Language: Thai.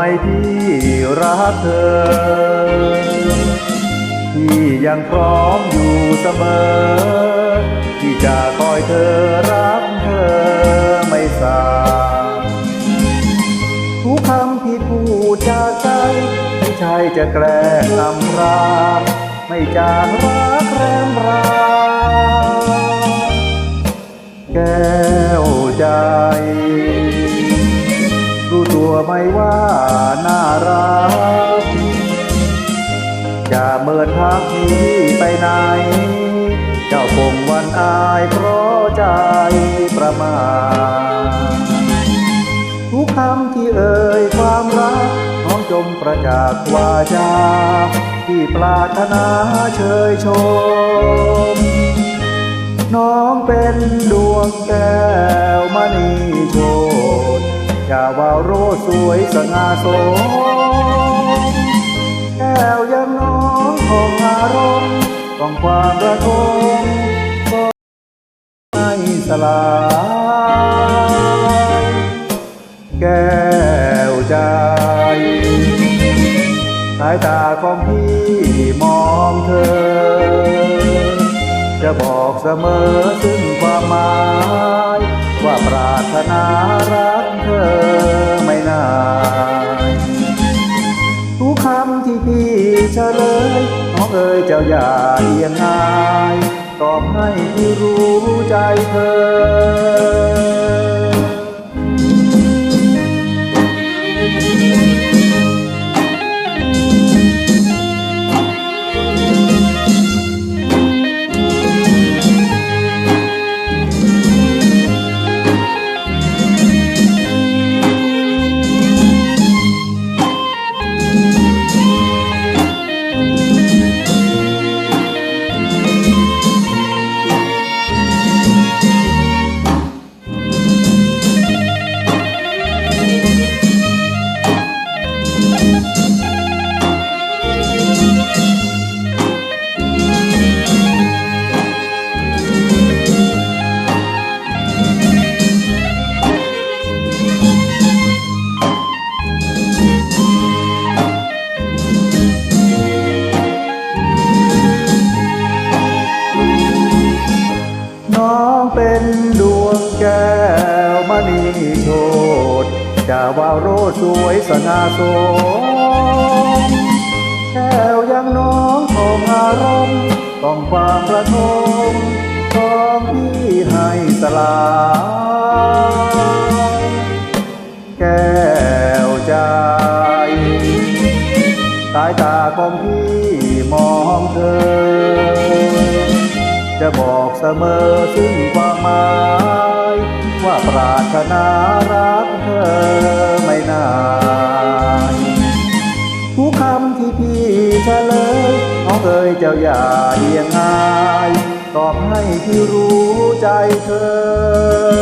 ไหมพี่รักเธอที่ยังพร้อมอยู่เสมอ ที่จะคอยเธอรักเธอไม่สาทุกคำที่พูดจากใจไม่ใช่จะแกล้งอำรางไม่จางรักแรมราแก้วใจ ไหมว่าน่ารัก จะเมินพักนี้ไปไหน เจ้าคงวันอายเพราะใจประมาททุกคำที่เอ่ยความรักน้องจงประจักษ์วาจา ที่ปรารถนาเชยชม น้องเป็นดวงแก้วมณี สวยสง่าโสมแก้วยังน้องของอารมณ์ของความระทมก็ไม่สลาย แก้วใจ สายตาของพี่มองเธอ จะบอกเสมอซึ่งความหมาย ว่าปรารถนารักเธอ ลยน้องเอ๋ยเจ้าอย่าเอียงอาย ตอบให้พี่รู้ใจเธอ ดวงแก้วมณีโชดจะวาวโรสวยสง่าโสมแก้วยังน้องของอารมณ์ต้องความประทมของพี่ให้สลายแก้วใจ สายตาของพี่มองเธอ จะบอกเสมอซึ่งความหมาย ปรารถนารักเธอไม่นานทุกคำที่พี่เฉลยน้องเอ๋ยเจ้าอย่าเอียงอาย ตอบให้พี่รู้ใจเธอ